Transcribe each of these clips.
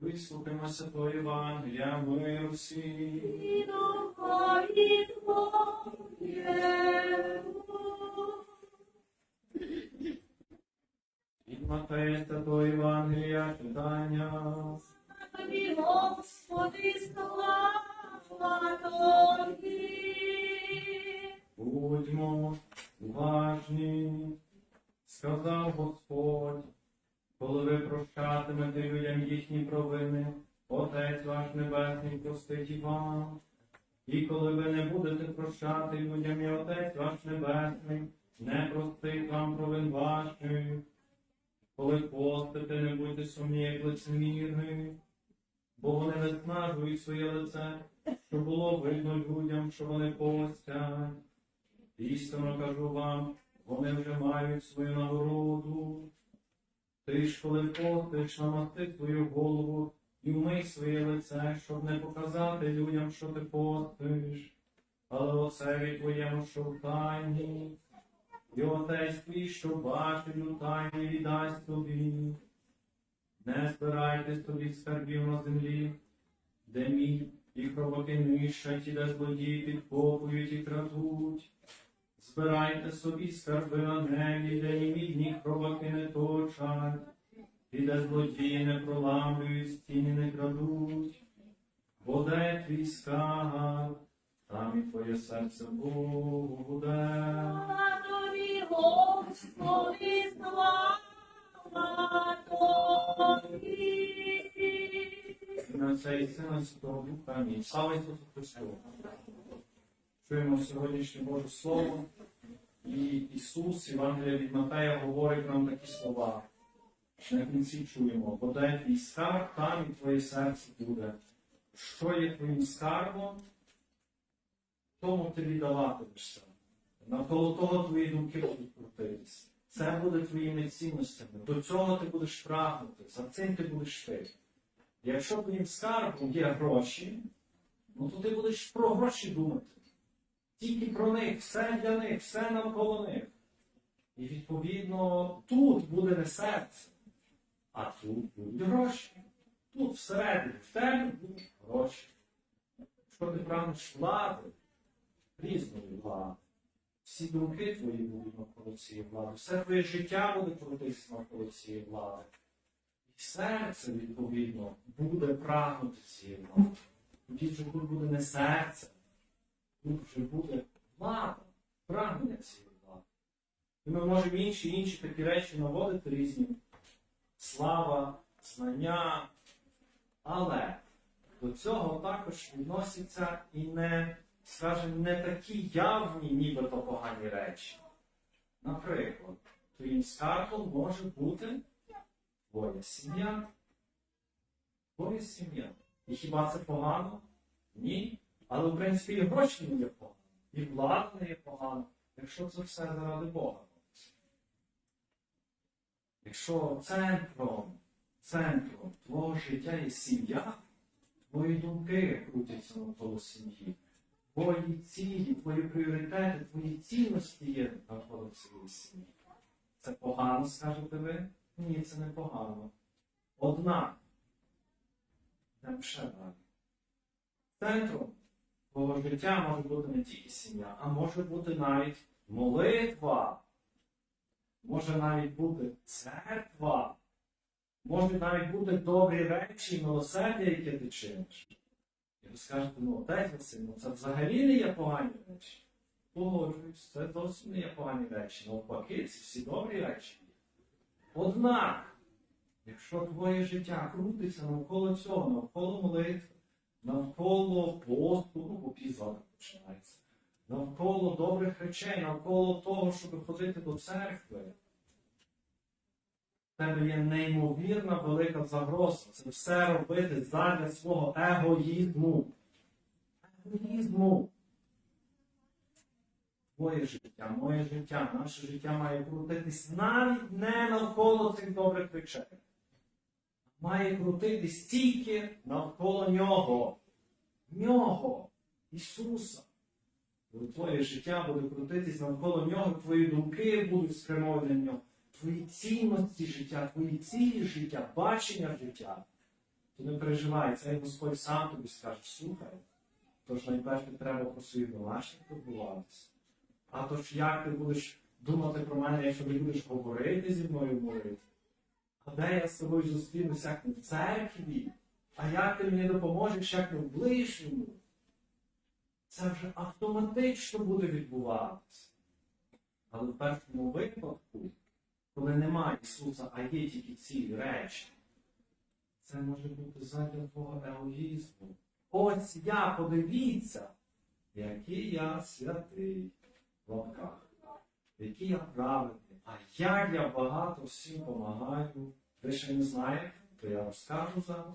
Вислухаймо Святого Євангелія, миру всім. І духові Твоєму. Від Матея Святого Євангелія читання. Тобі, Господи, слава Тобі. Будьмо уважні, сказав Господь, коли ви прощатимете людям їхні провини, Отець ваш Небесний простить і вам. І коли ви не будете прощати людям, і Отець ваш Небесний не простить вам провин ваших. Коли постите, не будьте сумні, як лицемірні, бо вони виснажують своє лице, щоб було видно людям, що вони постять. Істинно кажу вам, вони вже мають свою нагороду. Ти ж, коли постиш, намасти свою голову і вмий своє лице, щоб не показати людям, що ти постиш, але оцеві твоєму, що в тайні, і отець твій, що бачить у тайні, віддасть тобі. Не збирайте собі скарбів на землі, де мій і хробаки нищать, і де злодії підкопують і крадуть. Збирайте собі скарби на небі, де ні мідні хробаки не точать, і де злодії не проламлюють, стіни не крадуть. Бо де твій скарб, там і твоє серце буде. Слава Тобі, Господи, слава Тобі. На цей сина Святого Духа. Амінь. Слава Ісусу Христу! Чуємо сьогоднішнє Боже Слово. І Ісус, Євангелія від Матея, говорить нам такі слова. На кінці чуємо, бо де твій скарб, там і твоє серце буде. Що є твоїм скарбом, тому ти віддаватимешся. Навколо того твої думки будуть крутитись. Це буде твоїми цінностями. До цього ти будеш прагнути, за цим ти будеш йти. Якщо твоїм скарбом є гроші, ну то ти будеш про гроші думати. Тільки про них, все для них, все навколо них. І відповідно тут буде не серце, а тут будуть гроші. Тут всередині, в тебе будуть гроші. Якщо ти прагнеш влади, різної влади, всі думки твої будуть навколо цієї влади, все твоє життя буде крутитися навколо цієї влади. І серце, відповідно, буде прагнути цієї влади. Тоді вже тут буде не серце, вже буде влада, прагнення цієї влади. І ми можемо інші інші такі речі наводити різні. Слава, знання. Але до цього також відносяться і не, скажімо, не такі явні, нібито погані речі. Наприклад, твоїм скарбом може бути твоя сім'я. Твоя сім'я. І хіба це погано? Ні. Але, в принципі, і гроші не є погано, і влада не є погано, якщо це все заради Бога. Якщо центром, центром твого життя є сім'я, твої думки крутяться навколо сім'ї, твої цілі, твої пріоритети, твої цінності є навколо цієї сім'ї. Це погано, скажете ви? Ні, це не погано. Однак, йдемо ще далі. Центром твого життя може бути не тільки сім'я, а може бути навіть молитва. Може навіть бути церква. Може навіть бути добрі речі милосердя, яке ти чиниш. І ви скажете, ну отець Василь, ну це взагалі не є погані речі. Погоджуюсь, це зовсім не є погані речі. Навпаки, це всі добрі речі. Однак, якщо твоє життя крутиться навколо цього, навколо молитви, навколо посту, ну, бо пізно починається, навколо добрих речей, навколо того, щоб ходити до церкви, в тебе є неймовірна велика загроза. Це все робити задля свого егоїзму. Егоїзму. Твоє життя, моє життя, наше життя має крутитись навіть не навколо цих добрих речей. Має крутитись тільки навколо нього. Нього, Ісуса. Коли Твоє життя буде крутитись навколо нього, твої думки будуть спрямовані на нього. твої цінності життя, твої цілі життя, бачення життя, то не переживай, цей Господь сам тобі скаже, слухай. Тож найперше треба про свої домашніх турбуватися. А то ж як ти будеш думати про мене, якщо ти будеш говорити зі мною молити? Де я з тобою зустрінуся, як не в церкві? А як ти мені допоможеш, як не в ближньому? Це вже автоматично буде відбуватися. Але в першому випадку, коли немає Ісуса, а є тільки ці речі, це може бути задля твого егоїзму. Ось я, подивіться, який я святий в лапках, який я праведний, а як я багато всім допомагаю. Ви ще не знаєте, то я розкажу зараз.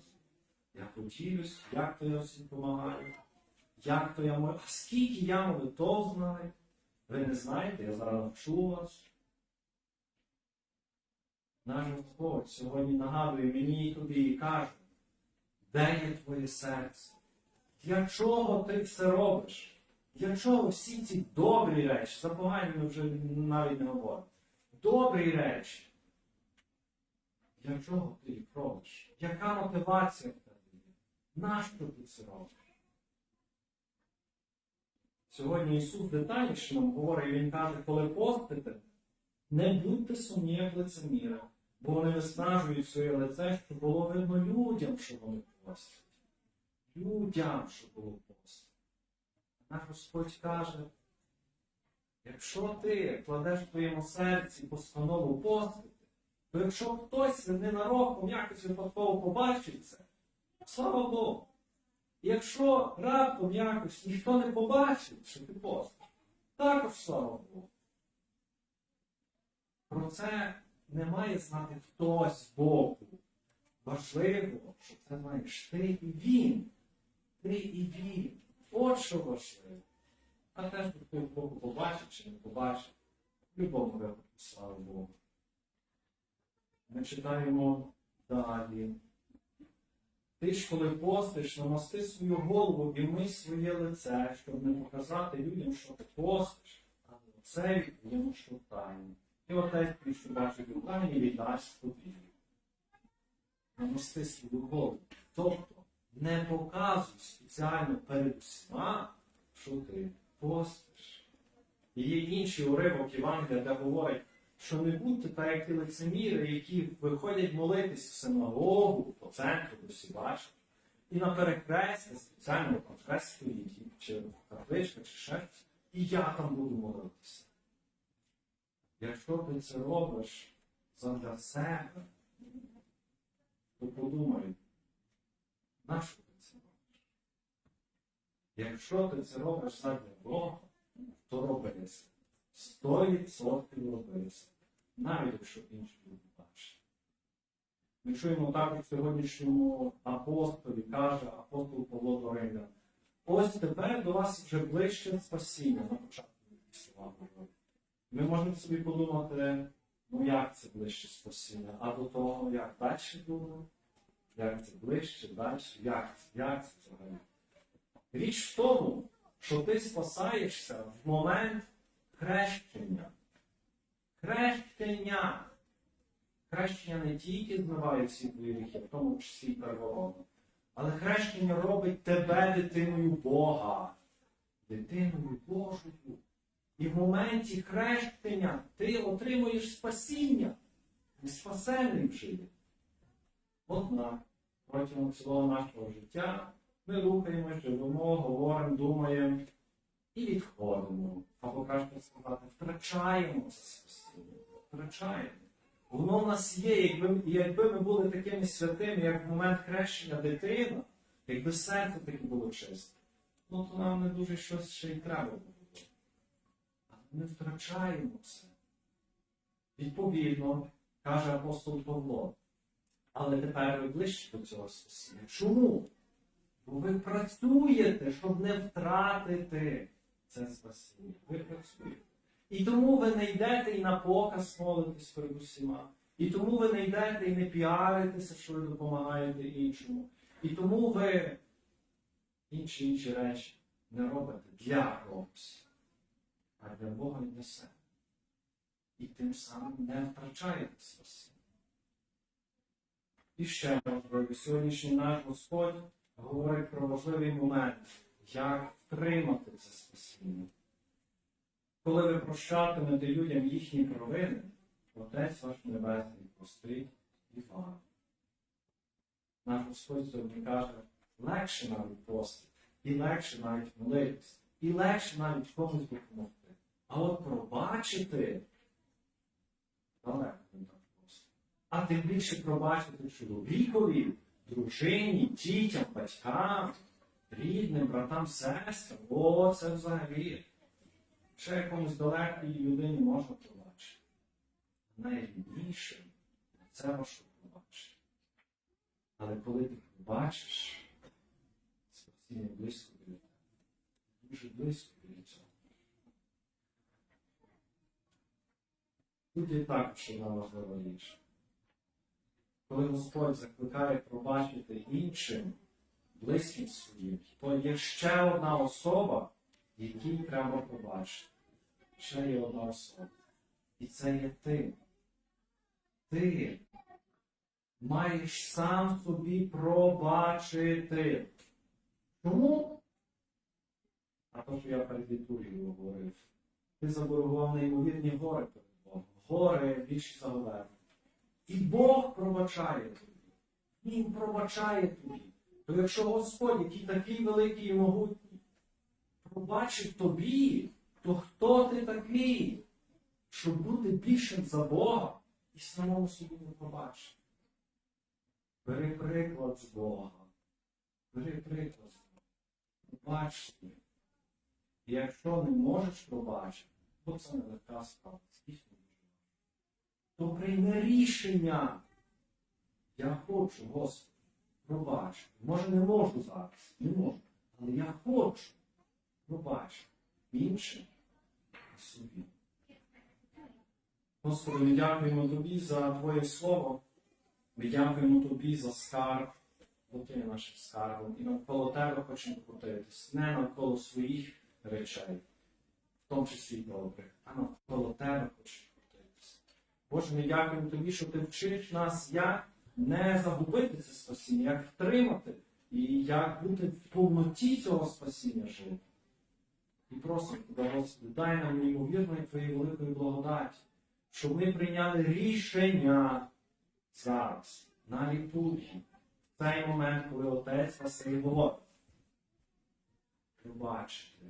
Я поділюсь, як то я всім допомагаю, як то я молю, а скільки я молитов знаю. Ви не знаєте, я зараз навчу вас. Наш Господь сьогодні нагадує мені і тобі і каже, де є твоє серце? Для чого ти це робиш? Для чого всі ці добрі речі, за погані ми вже навіть не говоримо. Добрі речі. Для чого ти їх робиш? Яка мотивація в тебе є? Нащо ти це робиш? Сьогодні Ісус детальніше нам говорить, Він каже, коли постите, не будьте сумні як лицеміри, бо вони виснажують своє лице, щоб було видно людям, що вони постять. Людям, що було постать. Наш Господь каже, якщо ти кладеш в твоєму серці постанову постити, то якщо хтось ненароком якось випадково побачить це, слава Богу. Якщо раптом якось ніхто не побачить, що ти постиш, також слава Богу. Про це не має знати хтось з боку. Важливо, що це знаєш ти і він. Ти і він. От що важливо. А теж хто Богу побачить чи не побачить. В будь-якому випадку, слава Богу. Ми читаємо далі. Ти ж, коли постиш, намасти свою голову і мий своє лице, щоб не показати людям, що ти постиш, а це відповідно, що в тайні. І отець, що бачить у тайні, віддасть тобі. Намасти свою голову. Тобто, не показуй спеціально перед усіма, що ти постиш. І є інший уривок Євангелія, де говорить, що не будьте так, як ті лицеміри, які виходять молитись в синагогу, по центру, всі бачать, і на перехресті, спеціально і- чи табличка, чи ще щось, і я там буду молитися. Якщо ти це робиш задля себе, то подумай, на що ти це робиш? Якщо ти це робиш задля Бога, то роби це. Сто відсотків роби це. Навіть якщо інші люди бачать. Ми чуємо також в сьогоднішньому апостолі, каже апостол Павло до Ось тепер до вас вже ближче спасіння на початку говорить. Ми можемо собі подумати, ну як це ближче спасіння, а до того, як далі думати, як це ближче, далі, як це, як це взагалі. Річ в тому, що ти спасаєшся в момент хрещення. Хрещення. Хрещення не тільки змиває всі твої гріхи, в тому числі первородно, але хрещення робить тебе дитиною Бога. Дитиною Божою. І в моменті хрещення ти отримуєш спасіння. Спасений вже є. Однак, протягом цілого нашого життя ми рухаємося, живемо, говоримо, думаємо і відходимо. Або краще сказати, втрачаємо це спасіння. Втрачаємо. Воно в нас є, якби, якби ми були такими святими, як в момент хрещення дитина, якби серце таке було чисте, ну то нам не дуже щось ще й треба було. Але ми втрачаємо це. Відповідно, каже апостол Павло, але тепер ви ближче до цього спасіння. Чому? Бо ви працюєте, щоб не втратити це спасіння. Ви працюєте. І тому ви не йдете і на показ молитесь перед усіма. І тому ви не йдете і не піаритеся, що ви допомагаєте іншому. І тому ви інші інші речі не робите для когось, а для Бога і для себе. і тим самим не втрачаєте спасіння. І ще важливо, сьогоднішній наш Господь говорить про важливий момент, як втримати це спасіння. Коли ви прощатимете людям їхні провини, Отець ваш Небесний простить і вам. Наш Господь сьогодні каже, легше навіть постити, і легше навіть молитися, і легше навіть комусь допомогти. А от пробачити далеко не так просто. А тим більше пробачити чоловікові, дружині, дітям, батькам, рідним, братам, сестрам. О, це взагалі. Ще якомусь далекій людині можна пробачити. Найрідніше це важко пробачити. Але коли ти побачиш, спасіння близько біля тебе. Дуже близько біля цього. Тут є також одна важлива річ. Коли Господь закликає пробачити іншим, близьким своїм, то є ще одна особа, якій треба пробачити. Ще є одна особа. І це є ти. Ти маєш сам собі пробачити. Чому? А то, що я перед говорив. Ти заборгував неймовірні гори перед Богом. Гори більше за. І Бог пробачає тобі. Він пробачає тобі. То якщо Господь, який такий великий і могутній, пробачить тобі, то хто ти такий, щоб бути більшим за Бога і самому собі не пробачити? Бери приклад з Бога. Бери приклад з Бога. Пробач собі. І якщо не можеш пробачити, бо це не легка справа, то прийми рішення. Я хочу, Господи, пробачити. Може, не можу зараз, не можу. Але я хочу іншим і собі. Господи, ми дякуємо Тобі за Твоє Слово. Ми дякуємо Тобі за скарб, бо Ти є нашим скарбом. І навколо Тебе хочемо крутитись. Не навколо своїх речей, в тому числі добрих, а навколо Тебе хочемо крутитись. Боже, ми дякуємо Тобі, що Ти вчиш нас, як не загубити це спасіння, як втримати і як бути в повноті цього спасіння жити. І просимо тебе, Господи, дай нам неймовірної Твоєї великої благодаті, щоб ми прийняли рішення зараз, на літургії, в цей момент, коли Отець Василь говорить. Пробачити,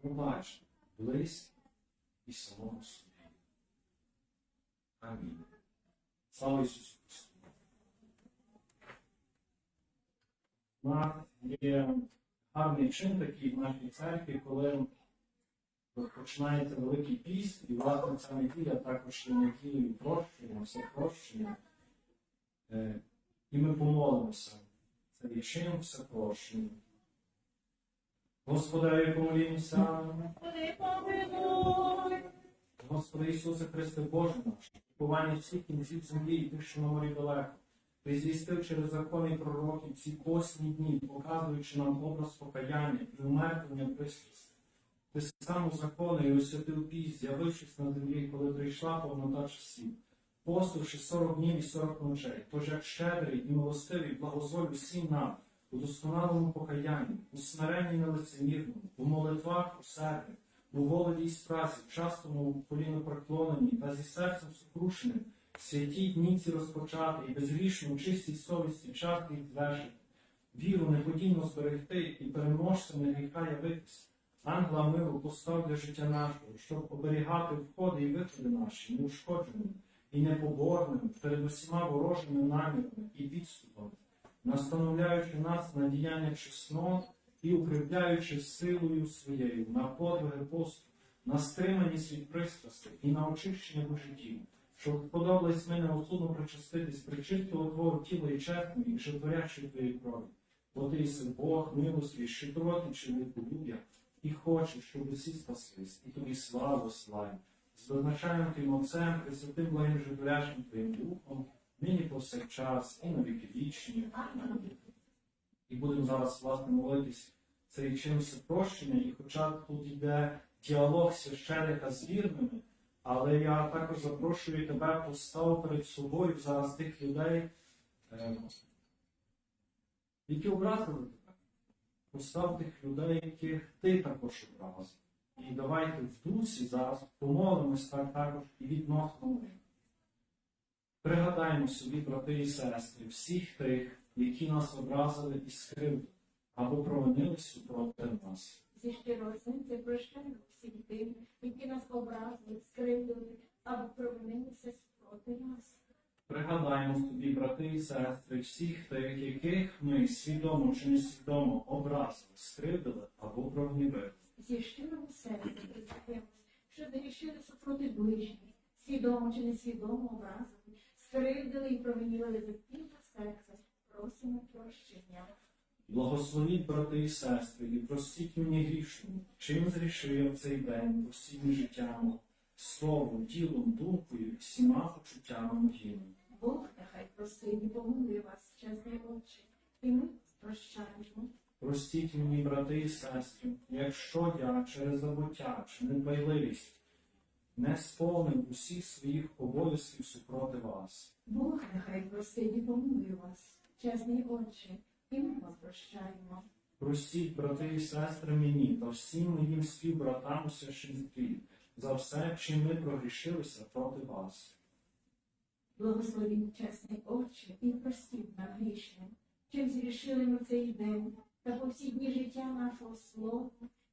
пробачити близько і самому собі. Амінь. Слава Ісусу Христу! У нас є гарний чин такий в нашій церкві, коли починається Великий піст, і власне ця неділя також є неділею прощення, все прощення. Е, І ми помолимося. Це є чином все прощення. Господи, помолімося. Господи, помилуй. Господи Ісусе Христе Боже наш, купування всіх кінців землі і тих, що на морі далеко. Ти звістив через закони пророків ці посні дні, показуючи нам образ покаяння і умертвення пристрасті. Ти сам узаконив і освятив піст, з'явившись на землі, коли прийшла повнота часів, постивши сорок днів і сорок ночей. Тож як щедрий і милостивий благозволь усім нам, у досконалому покаянні, у смиренні нелицемірному, у молитвах у серці, у голоді і спраці, частому коліно преклоненні та зі серцем сукрушеним, святі дні ці розпочати і безгрішну чистій совісті часто їх звершити, віру неподійно зберегти і переможцями гріха явитися, ангела миру постав для життя нашого, щоб оберігати входи і виходи наші, неушкодженими і непоборними перед усіма ворожими намірами і підступами, настановляючи нас на діяння чеснот і укріпляючи силою своєю на подвиги посту, на стриманість від пристрастей і на очищення життів, щоб сподобались ми неосудно причаститись причистого Твого тіла і чесної, і животворящої Твоєї крові. Бо ти єси Бог, милості, щедроти, чоловіколюб'я, і хочеш, щоб усі спаслись, і тобі славу славі. З визначаємо Твоїм Отцем, Пресвятим благим животворящим Твоїм Духом, нині повсякчас, і на віки вічні. І будемо зараз власне молитись цей чимось прощення, і хоча тут йде діалог священика з вірними, Але я також запрошую тебе постав перед собою зараз тих людей, е, які образили тебе. Постав тих людей, яких ти також образив. І давайте в дусі зараз помолимось так також і відносно них. Пригадаємо собі, брати і сестри, всіх тих, які нас образили і скривдили, або провинилися проти нас. Зі щирого серця прощаємо всім тим, які нас образили, скривдили або провинилися проти нас. Пригадаємо собі, брати і сестри, всіх тих, яких ми свідомо чи несвідомо образили, скривдили або прогнівили. Зі щирого серця признаємось, що зарішили супроти ближніх, свідомо чи несвідомо образили, скривдили і провинили за тіло серця, просимо прощення. Благословіть, брати і сестри, і простіть мені грішному, чим зрішив в цей день, постійним життям, словом, ділом, думкою і всіма почуттями моїми. Бог нехай простить і помилує вас, чесний Отче, і ми прощаємо. Простіть мені, брати і сестри, якщо я через забуття чи недбайливість не сповнив усіх своїх обов'язків супроти вас. Бог нехай простить і помилує вас, чесний Отче, і ми вас прощаємо. Простіть, брати і сестри, мені та всім моїм співбратам у священстві за все, чим ми прогрішилися проти вас. Благословіть, чесний Отче, і простіть нам грішним, чим зрішили ми цей день та по всі дні життя нашого слова,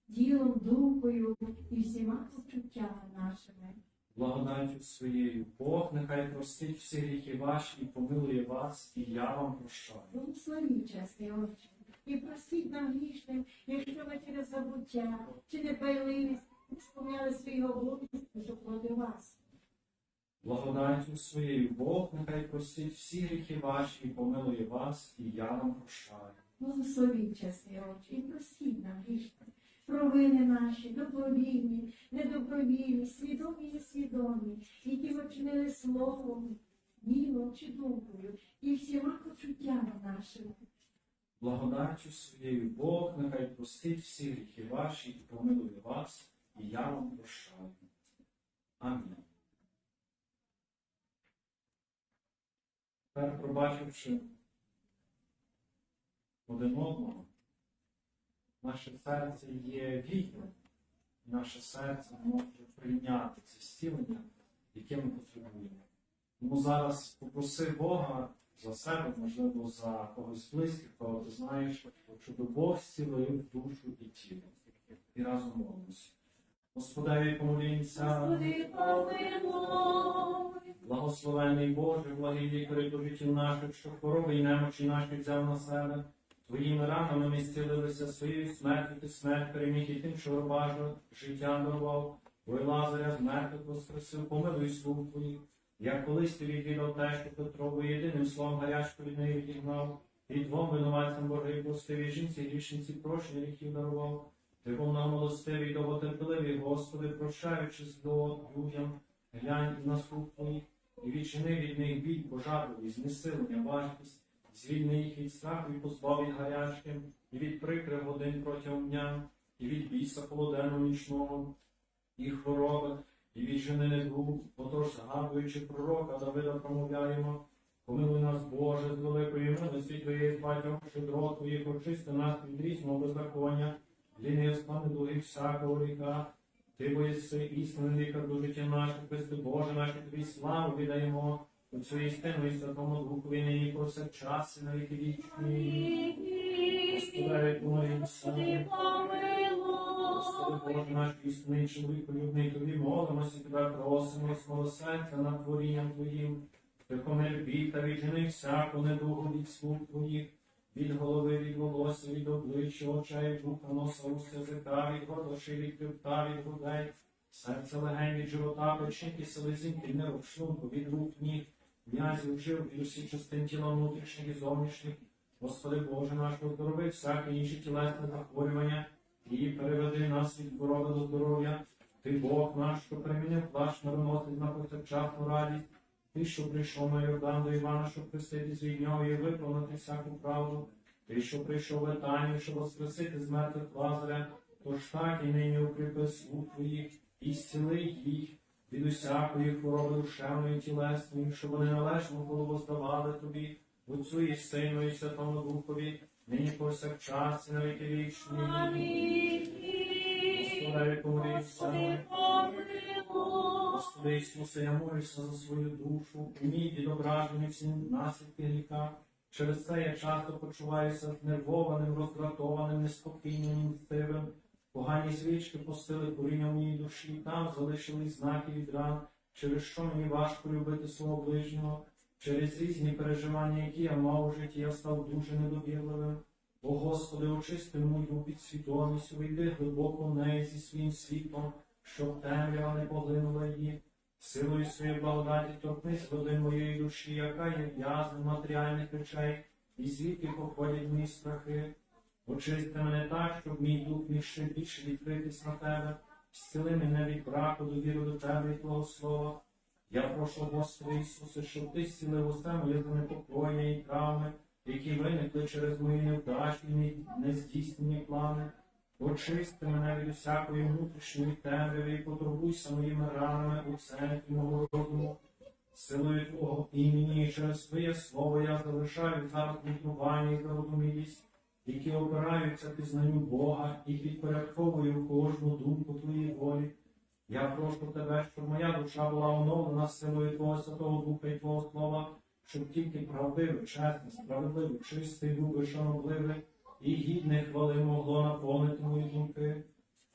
ділом, думкою і всіма почуттями нашими. Благодаттю своєю Бог нехай простить всі гріхи ваші і помилує вас, і я вам прощаю. Благословіть, чесний Отче, і простіть нам грішним, якщо ми через забуття чи недбайливість не сповняли свої обов'язки супроти вас. Благодаттю своєю Бог нехай простить всі гріхи ваші і помилує вас, і я вам прощаю. Благословіть, чесний Отче, і простіть нам грішним, провини наші, добровільні, недобровільні, свідомі і несвідомі, які ми вчинили словом, ділом чи думкою, і всіма почуттями нашими. Благодаттю своєю Бог нехай простить всі гріхи ваші і помилує вас, і я вам прощаю. Амінь. Тепер, пробачивши один одного, наше серце є вільним, наше серце може прийняти це зцілення, яке ми потребуємо. Тому зараз попроси Бога за себе, можливо, за когось близьких, кого ти знаєш, щоб Бог зцілив душу і тіло. І разом молимося. Господеві помолімся, Господи, благословений Боже, благий лікарі до життів наших, що хвороби і немочі наші взяв на себе. Твоїми ранами ми зцілилися своєю смертю, ти смерть переміг і тим, що робажу, життя дарував. Ой, Лазаря з мертвих воскресив, помилуй слуг твоїх. Як колись ти відвідав те, що Петрову єдиним словом гарячку від неї відігнав, і двом винуватцям Божий простивій жінці, грішниці прощення гріхів дарував. Ти був нам милостивий, довготерпеливий, Господи, прощаючи зло людям, глянь на слуг твоїх, і відчини від них біль, пожарливі, знесилення, важкість, звільни їх від страху і позбав гарячки, і від прикрих годин протягом дня, і від біса полуденного нічного, і хвороби, і від жени недуг, отож, згадуючи пророка Давида, промовляємо, помилуй нас, Боже, з великої милості Твоєї, батьком щедро Твоїх, очисти нас від різного беззаконня, лінивства, недуги всякого гріха, Ти боїси істинний лікар до життя наших, Христи Боже, наші Тобі славу віддаємо, Отцю істину і Святому Духові, нині повсякчас і на віки вічні. Господи, помолімся. Господи. Боже наш істинний чоловік, любний Тобі молимося, Тебе просимо, серця над творінням Твоїм. Тихомир бій та віджени всяку недугу від слуг Твоїх, від голови, від волосся, від обличчя, очей, духа, носа, уст, язика, від гордоші, від хребта, від грудей, серця легень, від живота, печінки, селезінки, нерв, шлунку, від рук, ніг, м'язів, жил, від усіх частин тіла внутрішніх і зовнішніх. Господи Боже наш, оздорови всяке інші тілесне захворювання, і переведи нас від хвороби до здоров'я. Ти Бог наш, що примінив плащ мироносить на повсякчасну радість. Ти, що прийшов на Йордан до Івана, щоб хреститись від нього і виконати всяку правду. Ти, що прийшов в Етанію, щоб воскресити з мертвих Лазаря, тож так і нині укріпи слуг твоїх, і зціли їх, від усякої хвороби душевної тілесної, щоб вони належно голову здавали тобі, Отцю і Сину і Святому Духові, нині повсякчас і на віки вічні. Господи, помолися. Господи Ісусе, я молюся за свою душу, умій відображені всі наслідки гріха. Через це я часто почуваюся знервованим, роздратованим, неспокійним, мстивим. Погані звички постили коріння в моїй душі, там залишились знаки від ран, через що мені важко любити свого ближнього. Через різні переживання, які я мав у житті, я став дуже недовірливим. О Господи, очисти мою підсвідомість, увійди глибоко в неї зі своїм світлом, щоб темрява не поглинула її. Силою своєї благодаті торкнись води моєї душі, яка є в'язнем матеріальних речей, і звідки походять мої страхи. Очисти мене так, щоб мій дух міг ще більше відкритись на тебе, зціли мене від браку довіри до тебе і Твого слова. Я прошу, Господи Ісусе, щоб ти зцілив усе моє занепокоєння і травми, які виникли через мої невдачі і нездійснені плани. Очисти мене від усякої внутрішньої темряви і потурбуйся моїми ранами у центрі мого розуму. Силою Твого імені і через Твоє слово я залишаю зараз бунтування і зарозумілість, які опираються пізнанню Бога і підпорядковую кожну думку Твоїй волі. Я прошу Тебе, щоб моя душа була оновлена силою Твого Святого Духа і Твого Слова, щоб тільки правдивий, чесний, справедливий, чистий, любий, шанобливий і гідне хвали могло наповнити мої думки.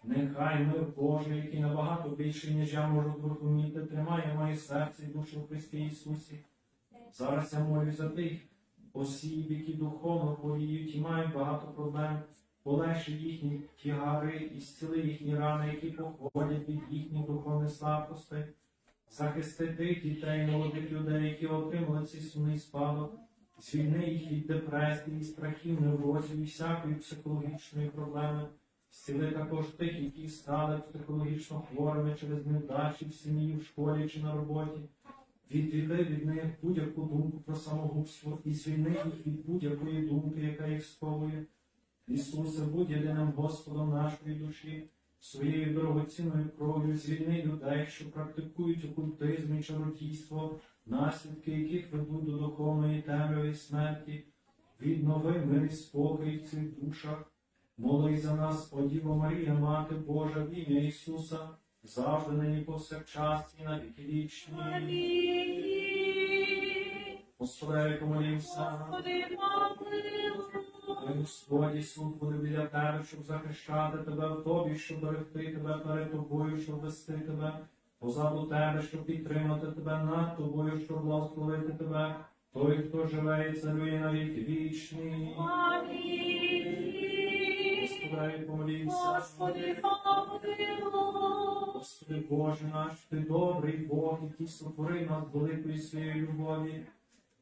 Нехай мир Божий, який набагато більший, ніж я можу зрозуміти, тримає моє серце і душу в Христі Ісусі. Зараз я молюсь за тих осіб, які духовно хворіють і мають багато проблем. Полегши їхні тягари і зціли їхні рани, які походять від їхніх духовних слабкостей. Захисти тих дітей, молодих людей, які отримали цей сумний спадок, звільни їх від депресії, страхів, неврозів і всякої психологічної проблеми. Зціли також тих, які стали психологічно хворими через невдачі в сім'ї, в школі чи на роботі. Відвіди від них будь-яку думку про самогубство і звільни їх від будь-якої думки, яка їх сковує. Ісусе, будь єдиним Господом нашої душі, своєю дорогоцінною кров'ю звільни людей, що практикують окультизм і чародійство, наслідки яких ведуть до духовної темряви смерті. Віднови мир і спокій в цих душах. Молись за нас, о Діво Марія, Мати Божа, в ім'я Ісуса, завжди нині повсякчас і на віки вічні. Господи, помолімся. Ой, Господі, суд буде біля тебе, щоб захищати тебе в тобі, щоб берегти тебе перед тобою, щоб вести тебе, позаду тебе, щоб підтримати тебе над тобою, щоб благословити тебе, той, хто живе і царює на віки вічні. Господи, помолімся. Господи, помилуй. Господи Боже наш, Ти добрий Бог, який сотворив нас великою своєю любові.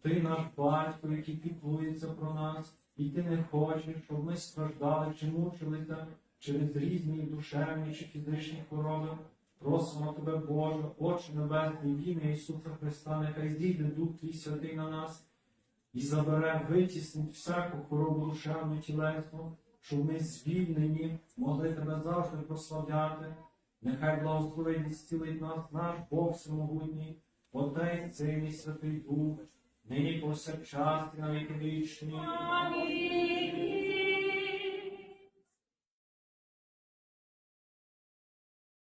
Ти наш батько, який піклується про нас, і ти не хочеш, щоб ми страждали чи мучилися через різні душевні чи фізичні хвороби. Просимо тебе, Боже, Отче Небесний, в ім'я Ісуса Христа, нехай зійде Дух Твій святий на нас і забере, витіснить всяку хворобу душевну тілесну, щоб ми звільнені могли тебе завжди прославляти. Нехай благословить і зцілить нас наш Бог всемогутній, Отець, Син і Святий Дух, нині повсякчас і на віки вічні. Амінь.